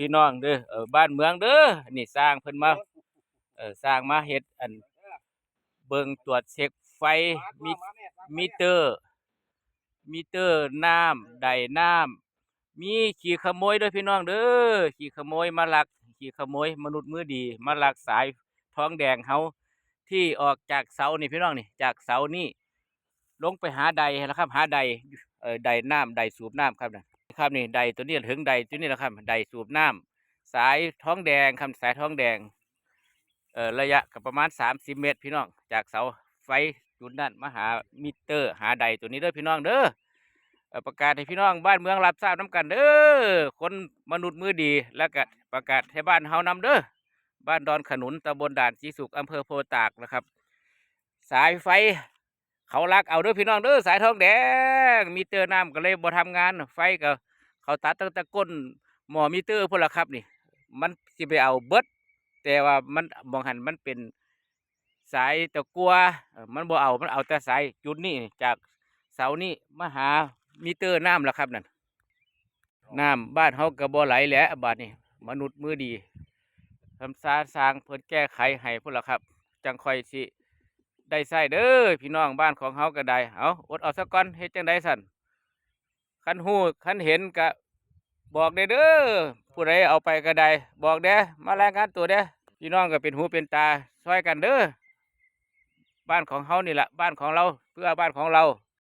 พี่น้องเด้อเออบ้านเมืองเด้อนี่สร้างเพิ่นมาเออสร้างมาเฮ็ดอัน เบิ่งตรวจเช็คไฟมีมิเตอร์ มิเตอร์น้ำใดน้ำมีขี่ขโมยด้วยพี่น้องเด้อขี่ขโมยมาลักขี่ขโมยมนุษย์มือดี มาลักสายทองแดงเฮาที่ออกจากเสานี่พี่น้องนี่จากเสานี่ลงไปหาใดแล้วครับ หาใดเอ่อใดน้ำใดสูบน้ำครับนะ ครับนี่ใดตัวนี้ถึงใดตัวนี้แล้วครับใดสูบน้ำสายท้องแดงครับสายท้องแดงเอ่อระยะก็ประมาณ 30 เมตร พี่น้องจากเสาไฟจุดนั้นมาหามิเตอร์ หาใดตัวนี้เด้อพี่น้องเด้อเอ่อประกาศให้พี่น้องบ้านเมืองรับทราบน้กันเด้อคนมนุษย์มือดีแล้วก็ประกาศให้บ้านเฮานำเด้อบ้านดอนขนุนตำบลด่านสีสุขอำเภอโพตากนะครับ สายไฟ เขาลักเอาด้อพี่น้องเด้อสายทองแดงมีเตอร์น้ำก็เลยบ่ทำงาน ไฟก็เขาตัดตั้งแต่ก้นหมอมีเตอร์พุ่นละครับนี่ มันสิไปเอาเบิดแต่ว่ามันมองหันมันเป็นสายตะกัวมันบ่เอามันเอาแต่สายจุดนี้จากเสานี้มาหามิเตอร์น้ำแล้วครับนั่นน้ำบ้านเฮาก็บ่ไหลแหล้วบาดนี้มนุษย์มือดีทำสาสร้างเพิ่นแก้ไขให้พุ่นละครับ จังคอยสิ ได้ใส่เด้อพี่น้องบ้านของเฮาก็ได้เอาอดเอาซะก่อนเฮ็ดจังได๋สั่นคันฮู้คันเห็นก็บอกได้เด้อผู้ใดเอาไปก็ได้บอกเด้อมารายงานตัวเด้อพี่น้องก็เป็นหูเป็นตาช่วยกันเด้อบ้านของเฮานี่แหละบ้านของเราเพื่อบ้านของเรา